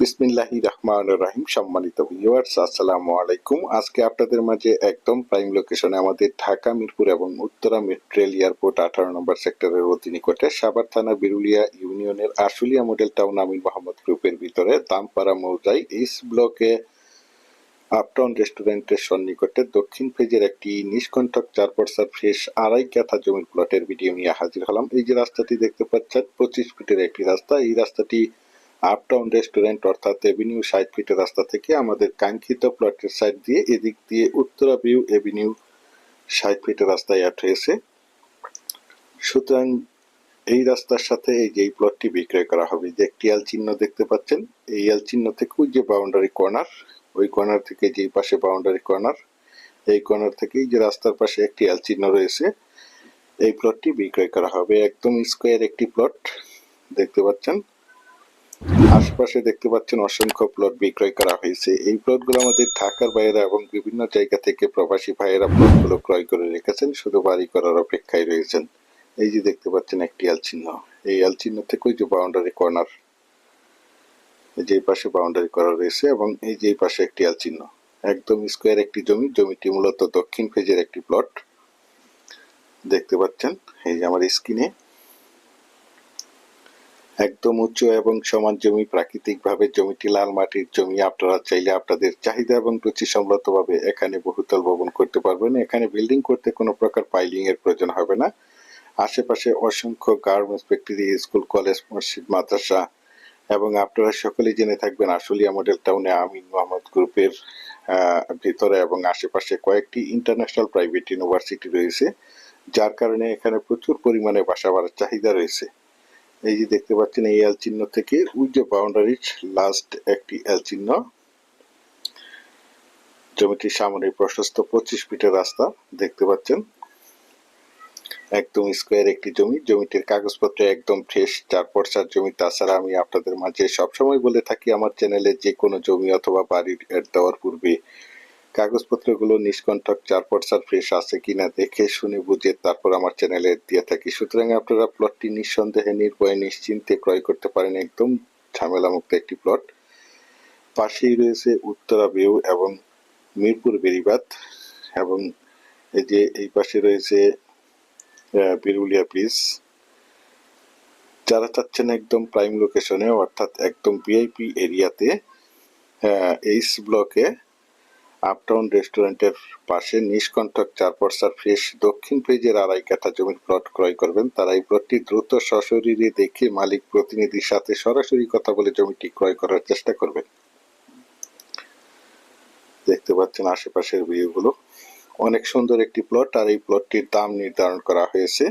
বিসমিল্লাহি রহমান রাহিম, সম্মানিত ভিউয়ার্স আসসালামু আলাইকুম। আজকে আপনাদের মাঝে একদম প্রাইম লোকেশনে আমাদের ঢাকা, মিরপুর এবং উত্তরা মেট্রেল এয়ারপোর্ট আঠারো নম্বর সেক্টরের অতি নিকটে সাভার থানা, বিরুলিয়া ইউনিয়নের আশুলিয়া মডেল টাউন আমিন মোহাম্মদ গ্রুপের ভিতরে দামপাড়া মৌজাই ইস ব্লকে আপটাউন রেস্টুরেন্টের সন্নিকটে দক্ষিণ ফেজের একটি নিষ্কণ্ঠক চার পর্সার ফ্রেশ আড়াই কাঠা জমির প্লটের ভিডিও নিয়ে হাজির হলাম। এই যে রাস্তাটি দেখতে পাচ্ছেন, পঁচিশ ফিটের একটি রাস্তা। এই রাস্তাটি আপটাউন রেস্টুরেন্ট অর্থাৎ এভিনিউ ষাট ফিটের রাস্তা থেকে আমাদের কাঙ্ক্ষিত প্লটের সাইড দিয়ে এদিক দিয়ে উত্তরা ভিউ এভিনিউ ষাট ফিটের রাস্তায় অ্যাড হয়েছে। সুতরাং এই রাস্তার সাথে এই যে প্লটটি বিক্রয় করা হবে, যে একটি এল চিহ্ন দেখতে পাচ্ছেন, এই এল চিহ্ন থেকে ওই যে বাউন্ডারি কর্নার ওই কর্নার থেকে যেই পাশে বাউন্ডারি কর্নার এই কর্নার থেকেই যে রাস্তার পাশে একটি এল চিহ্ন রয়েছে, এই প্লটটি বিক্রয় করা হবে। একদম স্কোয়ার একটি প্লট দেখতে পাচ্ছেন। আশপাশে দেখতে পাচ্ছেন অসংখ্য প্লট বিক্রয় করা হয়েছে। এই প্লটগুলো আমাদের ঢাকার বাইরে এবং বিভিন্ন জায়গা থেকে প্রবাসী ভাইয়েরা প্লটগুলো ক্রয় করে রেখেছেন, শুধু বাড়ি করার অপেক্ষায় রয়েছেন। এই যে দেখতে পাচ্ছেন একটি এল চিহ্ন এই এল চিহ্ন থেকে ওই যে বাউন্ডারি কর্নার এই যে পাশে বাউন্ডারি করা রয়েছে এবং এই যে পাশে একটি এল চিহ্ন একদম স্কোয়ার একটি জমি, জমিটি মূলত দক্ষিণ ফেজের একটি প্লট দেখতে পাচ্ছেন, এই যে আমার স্ক্রিনে একদম উঁচু এবং সমান জমি, প্রাকৃতিকভাবে জমিটি লাল মাটির জমি। আপনারা চাইলে আপনাদের চাহিদা এবং রুচি সম্মতভাবে এখানে বহুতল ভবন করতে পারবেন। এখানে বিল্ডিং করতে কোনো প্রকার পাইলিং এর প্রয়োজন হবে না। আশেপাশে অসংখ্য গার্মেন্টস ফ্যাক্টরি, স্কুল, কলেজ, মসজিদ, মাদ্রাসা এবং আপনারা সকলেই জেনে থাকবেন আশুলিয়া মডেল টাউনে আমিন মোহাম্মদ গ্রুপের ভিতরে এবং আশেপাশে কয়েকটি ইন্টারন্যাশনাল প্রাইভেট ইউনিভার্সিটি রয়েছে, যার কারণে এখানে প্রচুর পরিমাণে বাসা বাড়ার চাহিদা রয়েছে। এই যে দেখতে পাচ্ছেন এই এল চিহ্ন থেকে ওই যে বাউন্ডারির লাস্ট একটি এল চিহ্ন। জমিটির সামনে প্রশস্ত পঁচিশ ফিটের রাস্তা দেখতে পাচ্ছেন। একদম স্কোয়ার একটি জমি। জমিটির কাগজপত্র একদম ফ্রেশ, চার পর্সার জমি। তাছাড়া আমি আপনাদের মাঝে সবসময় বলে থাকি, আমার চ্যানেলে যে কোনো জমি অথবা বাড়ির দেওয়ার পূর্বে কাগজপত্রগুলো নিষ্কণ্ঠক চার পর্সার ফ্রেশ আছে কিনা দেখে শুনে বুঝে তারপর আমার চ্যানেলে দিয়ে থাকি। সুতরাং আপনারা প্লটটি নিঃসন্দেহে নির্ভয়ে নিশ্চিন্তে ক্রয় করতে পারেন একদম ঝামেলামুক্ত একটি প্লট পাশেই রয়েছে উত্তরা ভিউ এবং মিরপুর বেরিবাদ এবং এই যে এই পাশে রয়েছে বিরুলিয়া ব্রিজ যারা চাচ্ছেন একদম প্রাইম লোকেশনে অর্থাৎ একদম ভিআইপি এরিয়াতে এইচ ব্লকে আপটাউন রেস্টুরেন্টের পাশে নিষ্কণ্ঠক চার পর্সার ফ্রেশ দক্ষিণ পেজের আড়াই কাঠা জমির প্লট ক্রয় করবেন। তারা এই প্লটটি দ্রুত সশরীরে দেখে মালিক প্রতিনিধির সাথে সরাসরি কথা বলে জমিটি ক্রয় করার চেষ্টা করবেন। দেখতে পাচ্ছেন আশেপাশের ভিউগুলো অনেক সুন্দর একটি প্লট আর এই প্লটটির দাম নির্ধারণ করা হয়েছে।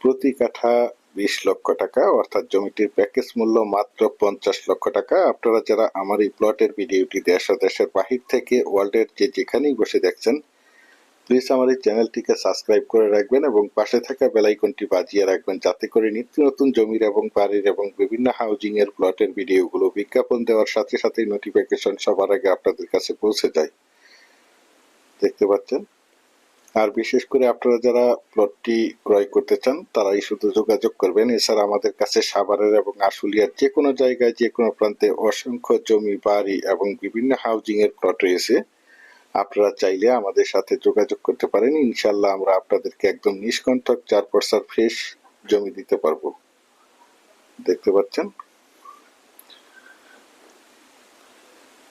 প্রতি কাঠা বিশ লক্ষ টাকা, অর্থাৎ জমিটির প্যাকেজ মূল্য মাত্র পঞ্চাশ লক্ষ টাকা। আপনারা যারা আমার এই প্লটের ভিডিওটি দেশ দেশের বাহির থেকে, ওয়ার্ল্ডের যে যেখানেই বসে দেখছেন প্লিজ আমার এই চ্যানেলটিকে সাবস্ক্রাইব করে রাখবেন এবং পাশে থাকা বেলাইকনটি বাজিয়ে রাখবেন যাতে করে নিত্য নতুন জমির এবং বাড়ির এবং বিভিন্ন হাউজিং এর প্লটের ভিডিওগুলো বিজ্ঞাপন দেওয়ার সাথে সাথে নোটিফিকেশন সবার আগে আপনাদের কাছে পৌঁছে যায়। দেখতে পাচ্ছেন? আর বিশেষ করে আপনারা যারা প্লটটি ক্রয় করতে চান তারাই শুধু যোগাযোগ করবেন। এছাড়া আমাদের কাছে সাভারের এবং আশুলিয়ার যে কোনো জায়গায় যে কোনো প্রান্তে অসংখ্য জমি, বাড়ি এবং বিভিন্ন হাউজিং এর প্লট রয়েছে। আপনারা চাইলে আমাদের সাথে যোগাযোগ করতে পারেন। ইনশাল্লাহ আমরা আপনাদেরকে একদম নিষ্কণ্ঠক, চার পর্সার ফ্রেশ জমি দিতে পারব। দেখতে পাচ্ছেন?